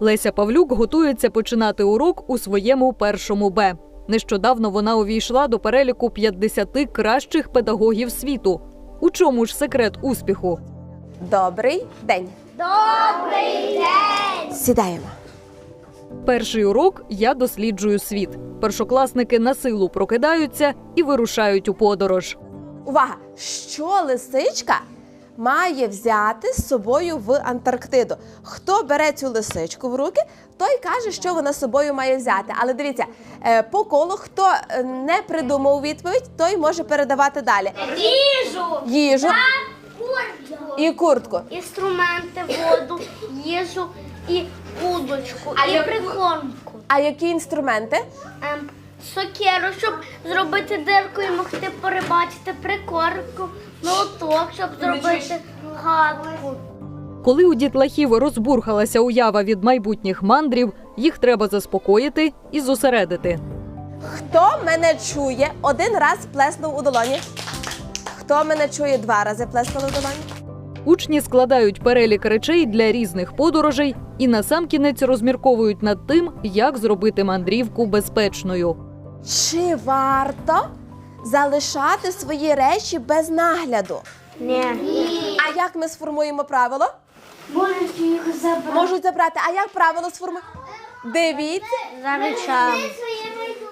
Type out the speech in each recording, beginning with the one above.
Леся Павлюк готується починати урок у своєму першому Б. Нещодавно вона увійшла до переліку 50 кращих педагогів світу. У чому ж секрет успіху? Добрий день. Добрий день. Сідаємо. Перший урок я досліджую світ. Першокласники на силу прокидаються і вирушають у подорож. Увага! Що лисичка має взяти з собою в Антарктиду? Хто бере цю лисичку в руки, той каже, що вона з собою має взяти. Але дивіться, е, по колу, хто е, не придумав відповідь, той може передавати далі. Їжу, Їжу куртку, і куртку. інструменти, воду, їжу і удочку, і прикормку. А які інструменти? Ем, сокеру, щоб зробити дирку і могти порибачити прикормку, молоток, щоб зробити гадку. Коли у дітлахів розбурхалася уява від майбутніх мандрів, їх треба заспокоїти і зосередити. Хто мене чує, один раз плеснув у долоні. Хто мене чує, два рази плеснув у долоні. Учні складають перелік речей для різних подорожей і насамкінець розмірковують над тим, як зробити мандрівку безпечною. Чи варто залишати свої речі без нагляду? Ні. А як ми сформуємо правило? Можуть їх забрати Можуть забрати. А як правило сформуємо? Дивіться, за речами.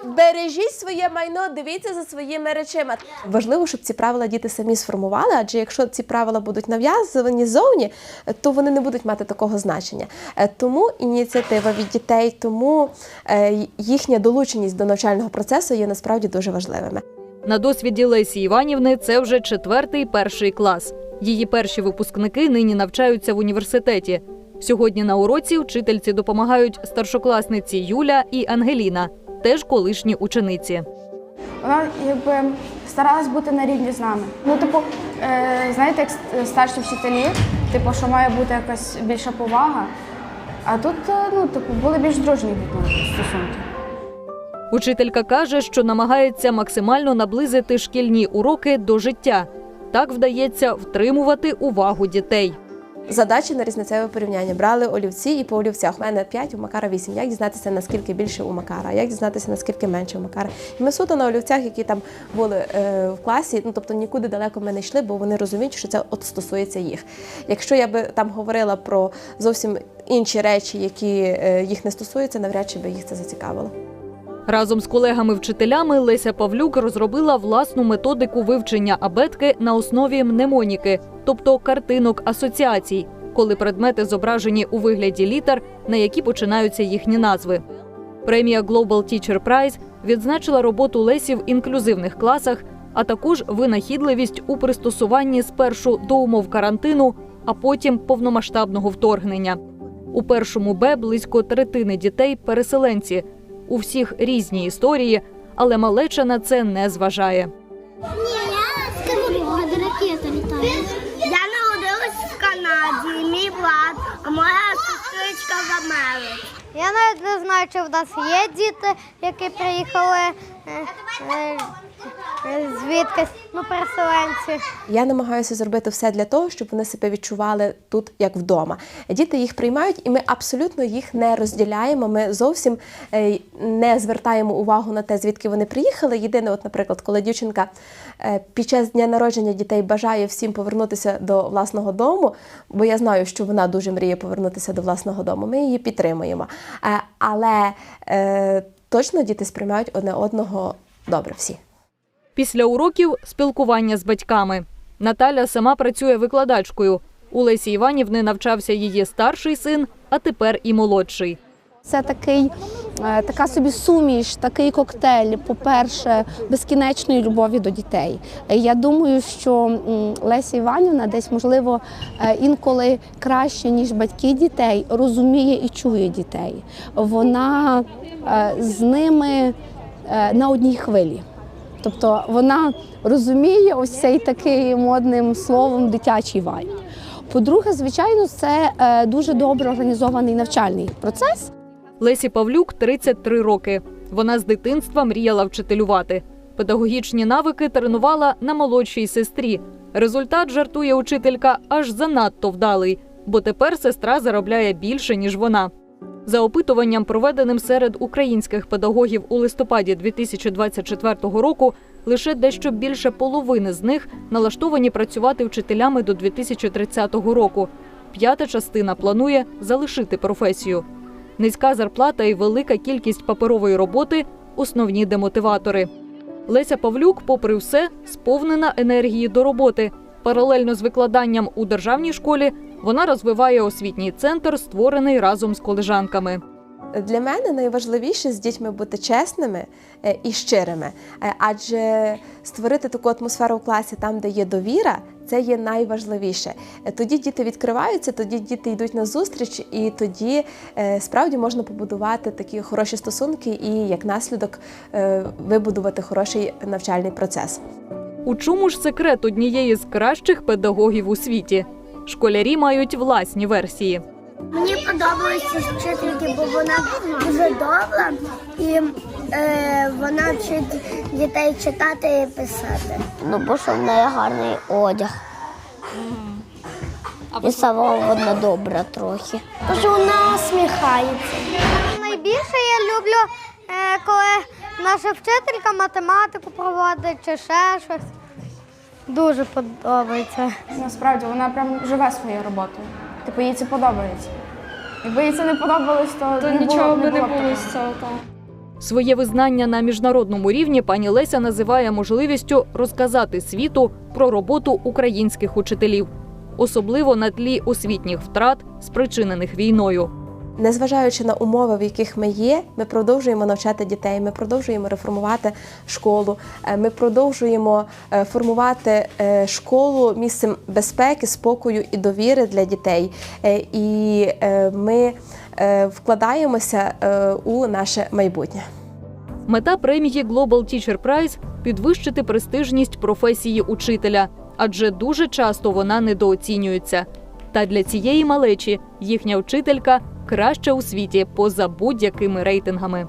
Бережіть своє майно, дивіться за своїми речима. Важливо, щоб ці правила діти самі сформували, адже якщо ці правила будуть нав'язані зовні, то вони не будуть мати такого значення. Е, Тому ініціатива від дітей, тому е, їхня долученість до навчального процесу є насправді дуже важливими. На досвіді Лесі Іванівни це вже четвертий перший клас. Її перші випускники нині навчаються в університеті. Сьогодні на уроці вчительці допомагають старшокласниці Юля і Ангеліна, теж колишні учениці. Вона якби старалась бути на рівні з нами. Ну, типу, е, знаєте, як старші вчителі, типу, що має бути якась більша повага. А тут, е, ну, типу, були більш дружні стосунки. Учителька каже, що намагається максимально наблизити шкільні уроки до життя. Так вдається втримувати увагу дітей. Задачі на різницеве порівняння брали олівці і по олівцях. У мене 5, у Макара 8. Як дізнатися, наскільки більше у Макара, як дізнатися, наскільки менше у Макара. І ми суто на олівцях, які там були е, в класі, ну тобто нікуди далеко ми не йшли, бо вони розуміють, що це от стосується їх. Якщо я би там говорила про зовсім інші речі, які е, їх не стосуються, навряд чи би їх це зацікавило. Разом з колегами-вчителями Леся Павлюк розробила власну методику вивчення абетки на основі мнемоніки, тобто картинок асоціацій, коли предмети зображені у вигляді літер, на які починаються їхні назви. Премія Global Teacher Prize відзначила роботу Лесі в інклюзивних класах, а також винахідливість у пристосуванні спершу до умов карантину, а потім повномасштабного вторгнення. У першому Б близько третини дітей переселенці. У всіх різні історії, але малеча на це не зважає. Ні, я скажу, ракета літає. Я народилась в Канаді, мій брат, а моя сестричка в Америці. Я навіть не знаю, чи в нас є діти, які приїхали е, е, звідкись, ну, переселенці. Я намагаюся зробити все для того, щоб вони себе відчували тут як вдома. Діти їх приймають, і ми абсолютно їх не розділяємо. Ми зовсім е, не звертаємо увагу на те, звідки вони приїхали. Єдине, от, наприклад, коли дівчинка е, під час дня народження дітей бажає всім повернутися до власного дому, бо я знаю, що вона дуже мріє повернутися до власного дому. Ми її підтримуємо. Е, Але точно діти сприймають одне одного добре всі. Після уроків спілкування з батьками. Наталя сама працює викладачкою. У Лесі Іванівни навчався її старший син, а тепер і молодший. Це такий, е, така собі суміш, такий коктейль, по-перше, безкінечної любові до дітей. Я думаю, що Леся Іванівна десь, можливо, е, інколи краще, ніж батьки дітей, розуміє і чує дітей. Вона е, з ними на одній хвилі. Тобто вона розуміє ось цей такий модним словом дитячий вайб. По-друге, звичайно, це е, дуже добре організований навчальний процес. Лесі Павлюк 33 роки. Вона з дитинства мріяла вчителювати. Педагогічні навики тренувала на молодшій сестрі. Результат жартує учителька аж занадто вдалий, бо тепер сестра заробляє більше ніж вона. За опитуванням, проведеним серед українських педагогів у листопаді 2024 року, лише дещо більше половини з них налаштовані працювати вчителями до 2030 року. П'ята частина планує залишити професію. Низька зарплата і велика кількість паперової роботи основні демотиватори. Леся Павлюк, попри все, сповнена енергії до роботи. Паралельно з викладанням у державній школі вона розвиває освітній центр, створений разом з колежанками. Для мене найважливіше з дітьми бути чесними е, і щирими, Е, адже створити таку атмосферу в класі там, де є довіра, це є найважливіше. Е, Тоді діти відкриваються, тоді діти йдуть на зустріч, і тоді справді можна побудувати такі хороші стосунки і як наслідок вибудувати хороший навчальний процес. У чому ж секрет однієї з кращих педагогів у світі? Школярі мають власні версії. Мені подобається вчительки, бо вона дуже добра і е, вона вчить дітей читати і писати. Ну, бо що в неї гарний одяг. І сама вона добра трохи. Тому що вона усміхається. Найбільше я люблю, е, коли наша вчителька математику проводить чи ще щось. Дуже подобається. Насправді вона прям живе своєю роботою. Типу, їй це подобається. Якби їй це не подобалось, то, То не нічого було, би не було б було з цього. Своє визнання на міжнародному рівні пані Леся називає можливістю розказати світу про роботу українських учителів, особливо на тлі освітніх втрат, спричинених війною. Незважаючи на умови, в яких ми є, ми продовжуємо навчати дітей, ми продовжуємо реформувати школу, е, ми продовжуємо е, формувати е, школу місцем безпеки, спокою і довіри для дітей. І ми вкладаємося у наше майбутнє. Мета премії Global Teacher Prize – підвищити престижність професії учителя, адже дуже часто вона недооцінюється. Та для цієї малечі їхня вчителька краща у світі поза будь-якими рейтингами.